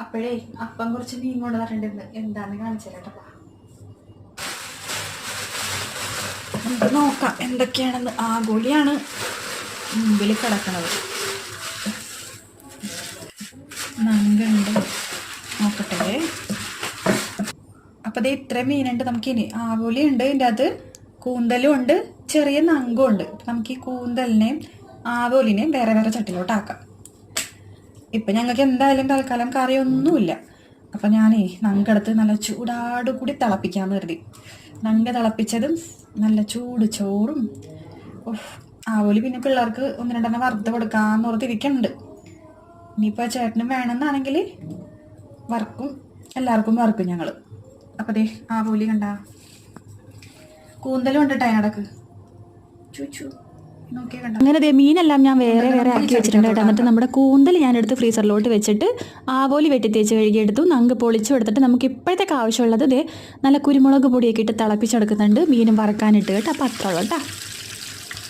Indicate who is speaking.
Speaker 1: അപ്പോഴേ അപ്പം കുറച്ച് മീൻ കൊണ്ട് തരണ്ടിരുന്നു എന്താന്ന് കാണിച്ചാലേട്ടാ നമുക്ക് നോക്കാം എന്തൊക്കെയാണെന്ന്. ആ ഗുളിയാണ് മുമ്പിൽ കിടക്കണത് നങ്കുണ്ട്. നോക്കട്ടെ. അപ്പൊ ദേ ഇത്ര മീനുണ്ട് നമുക്കിനി. ആവോലി ഉണ്ട് ഇതിന്റെ അത് കൂന്തലും ഉണ്ട്. ചെറിയ നങ്കും ഉണ്ട്. നമുക്ക് ഈ കൂന്തലിനെയും ആവോലിനെയും വേറെ വേറെ ചട്ടിലോട്ടാക്കാം. ഇപ്പം ഞങ്ങൾക്ക് എന്തായാലും തൽക്കാലം കറിയൊന്നുമില്ല. അപ്പം ഞാനേ നങ്കടത്ത് നല്ല ചൂടാട് കൂടി തിളപ്പിക്കാമെന്ന് കരുതി. നങ്ക തിളപ്പിച്ചതും നല്ല ചൂട് ചോറും ആവോലി പിന്നെ പിള്ളേർക്ക് ഒന്ന് രണ്ടെണ്ണം വറുത്ത് കൊടുക്കാമെന്ന് ഓർത്തിരിക്കുന്നുണ്ട് ഇനിയിപ്പോൾ ചേട്ടനും വേണമെന്നാണെങ്കിൽ വറക്കും എല്ലാവർക്കും വറക്കും ഞങ്ങൾ അപ്പോൾ ദേ ആവോലി കണ്ട. കൂന്തലും ഉണ്ട് ടൈനടക്ക് ചൂച്ചു
Speaker 2: അങ്ങനെ ദേ മീനെല്ലാം ഞാൻ വേറെ വേറെ ആക്കി വെച്ചിട്ടുണ്ട് കേട്ടോ. എന്നിട്ട് നമ്മുടെ കൂന്തൽ ഞാൻ എടുത്ത് ഫ്രീസറിലോട്ട് വെച്ചിട്ട് ആവോലി വെട്ടി തേച്ച് കഴുകിയെടുത്തു. നങ്ക് പൊളിച്ചു എടുത്തിട്ട് നമുക്ക് ഇപ്പോഴത്തേക്ക് ആവശ്യമുള്ളത് ദേ നല്ല കുരുമുളക് പൊടിയൊക്കെ ഇട്ട് തിളപ്പിച്ചെടുക്കുന്നുണ്ട് മീനും വറക്കാനിട്ട് കേട്ടോ. അപ്പം അത്രയുള്ളൂ കേട്ടോ.